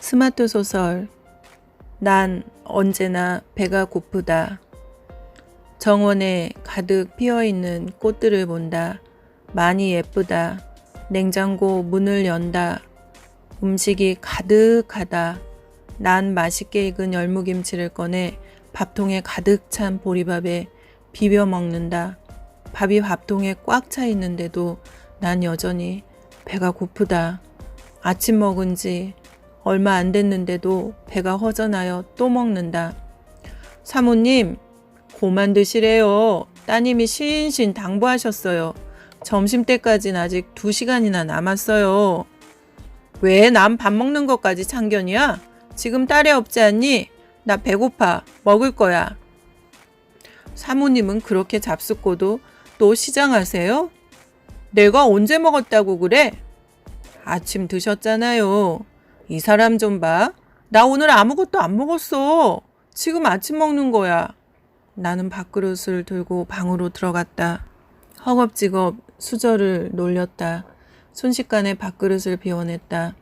스마트 소설 난 언제나 배가 고프다. 정원에 가득 피어 있는 꽃들을 본다. 많이 예쁘다. 냉장고 문을 연다. 음식이 가득하다. 난 맛있게 익은 열무김치를 꺼내 밥통에 가득 찬 보리밥에 비벼 먹는다. 밥이 밥통에 꽉 차 있는데도 난 여전히 배가 고프다. 아침 먹은 지 얼마 안 됐는데도 배가 허전하여 또 먹는다. 사모님, 고만 드시래요. 따님이 신신 당부하셨어요. 점심 때까진 아직 두 시간이나 남았어요. 왜 남 밥 먹는 것까지 참견이야? 지금 딸이 없지 않니? 나 배고파. 먹을 거야. 사모님은 그렇게 잡숫고도 또 시장하세요? 내가 언제 먹었다고 그래? 아침 드셨잖아요. 이 사람 좀 봐. 나 오늘 아무것도 안 먹었어. 지금 아침 먹는 거야. 나는 밥그릇을 들고 방으로 들어갔다. 허겁지겁 수저를 놀렸다. 순식간에 밥그릇을 비워냈다.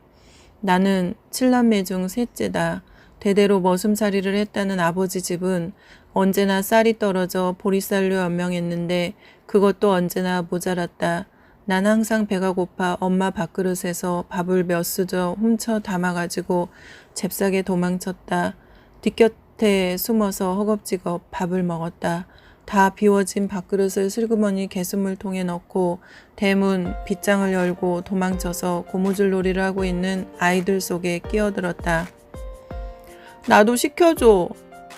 나는 칠남매 중 셋째다. 대대로 머슴살이를 했다는 아버지 집은 언제나 쌀이 떨어져 보리쌀로 연명했는데 그것도 언제나 모자랐다. 난 항상 배가 고파 엄마 밥그릇에서 밥을 몇 수저 훔쳐 담아가지고 잽싸게 도망쳤다. 뒷곁에 숨어서 허겁지겁 밥을 먹었다. 다 비워진 밥그릇을 슬그머니 개수물통에 넣고 대문 빗장을 열고 도망쳐서 고무줄 놀이를 하고 있는 아이들 속에 끼어들었다. 나도 시켜줘.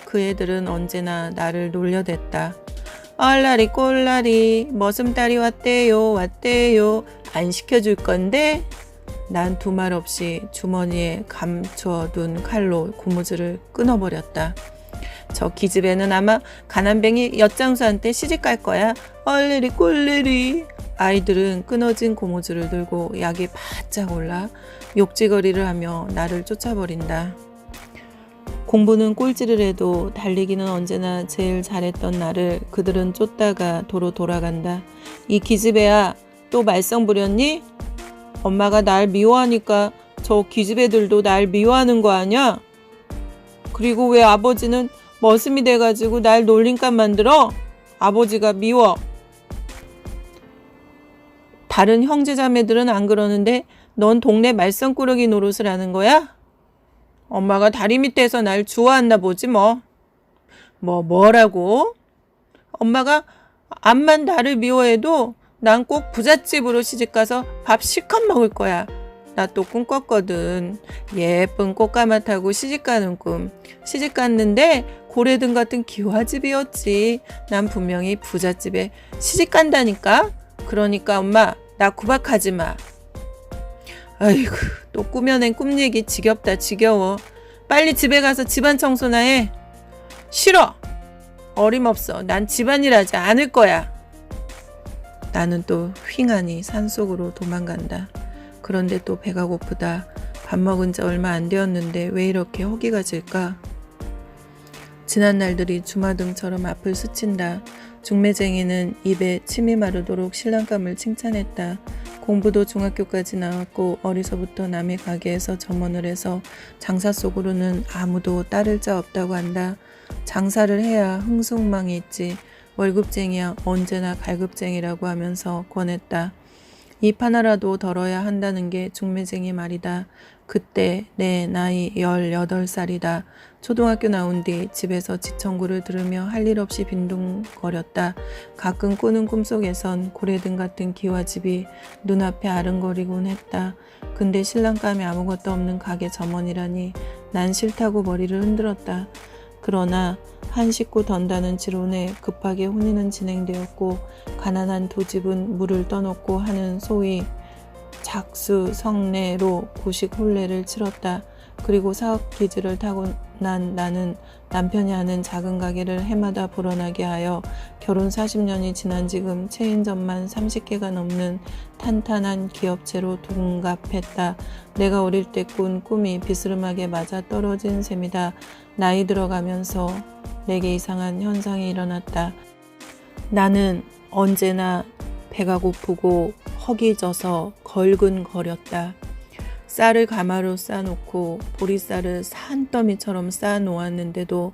그 애들은 언제나 나를 놀려댔다. 얼라리 꼴라리 머슴딸이 왔대요 왔대요 안 시켜줄 건데 난 두 말 없이 주머니에 감춰둔 칼로 고무줄을 끊어버렸다. 저 기집애는 아마 가난뱅이 엿장수한테 시집갈 거야. 얼레리 꼴레리. 아이들은 끊어진 고무줄을 들고 약이 바짝 올라 욕지거리를 하며 나를 쫓아버린다. 공부는 꼴찌를 해도 달리기는 언제나 제일 잘했던 나를 그들은 쫓다가 도로 돌아간다. 이 기집애야, 또 말썽 부렸니? 엄마가 날 미워하니까 저 기집애들도 날 미워하는 거 아냐? 그리고 왜 아버지는 머슴이 돼가지고 날 놀림감 만들어? 아버지가 미워. 다른 형제자매들은 안 그러는데 넌 동네 말썽꾸러기 노릇을 하는 거야? 엄마가 다리 밑에서 날 좋아한다 보지 뭐. 뭐 뭐라고? 엄마가 암만 나를 미워해도 난 꼭 부잣집으로 시집가서 밥 실컷 먹을 거야. 나 또 꿈 꿨거든. 예쁜 꽃가마 타고 시집가는 꿈. 시집 갔는데 고래등 같은 기와집이었지. 난 분명히 부잣집에 시집 간다니까. 그러니까 엄마 나 구박하지 마. 아이고 또 꾸며낸 꿈 얘기 지겹다 지겨워. 빨리 집에 가서 집안 청소나 해. 싫어. 어림없어. 난 집안일 하지 않을 거야. 나는 또 휑하니 산속으로 도망간다. 그런데 또 배가 고프다. 밥 먹은 지 얼마 안 되었는데 왜 이렇게 허기가 질까? 지난 날들이 주마등처럼 앞을 스친다. 중매쟁이는 입에 침이 마르도록 신랑감을 칭찬했다. 공부도 중학교까지 나왔고 어리서부터 남의 가게에서 점원을 해서 장사 속으로는 아무도 따를 자 없다고 한다. 장사를 해야 흥숭망이 있지. 월급쟁이야 언제나 갈급쟁이라고 하면서 권했다. 입 하나라도 덜어야 한다는 게 중매쟁이 말이다. 그때 내 나이 18살이다. 초등학교 나온 뒤 집에서 지청구를 들으며 할 일 없이 빈둥거렸다. 가끔 꾸는 꿈속에선 고래등 같은 기와집이 눈앞에 아른거리곤 했다. 근데 신랑감이 아무것도 없는 가게 점원이라니 난 싫다고 머리를 흔들었다. 그러나 한 식구 던다는 지론에 급하게 혼인은 진행되었고 가난한 두 집은 물을 떠놓고 하는 소위 작수 성례로 구식 혼례를 치렀다. 그리고 사업 기지를 타고 난 나는 남편이 하는 작은 가게를 해마다 불어나게 하여 결혼 40년이 지난 지금 체인점만 30개가 넘는 탄탄한 기업체로 둔갑했다. 내가 어릴 때 꾼 꿈이 비스름하게 맞아 떨어진 셈이다. 나이 들어가면서 내게 이상한 현상이 일어났다. 나는 언제나 배가 고프고 허기져서 걸근거렸다. 쌀을 가마로 싸놓고 보리쌀을 산더미처럼 쌓아놓았는데도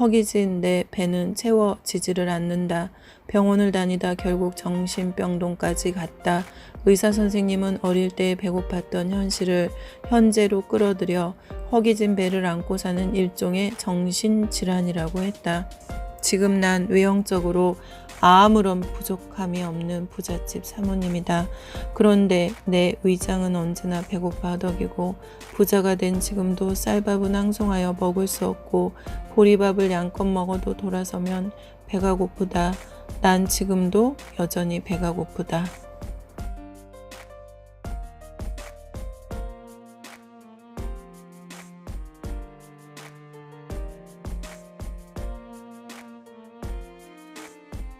허기진 내 배는 채워지지를 않는다. 병원을 다니다 결국 정신병동까지 갔다. 의사 선생님은 어릴 때 배고팠던 현실을 현재로 끌어들여 허기진 배를 안고 사는 일종의 정신질환이라고 했다. 지금 난 외형적으로 아무런 부족함이 없는 부잣집 사모님이다. 그런데 내 의장은 언제나 배고파 하덕이고 부자가 된 지금도 쌀밥은 항송하여 먹을 수 없고 보리밥을 양껏 먹어도 돌아서면 배가 고프다. 난 지금도 여전히 배가 고프다.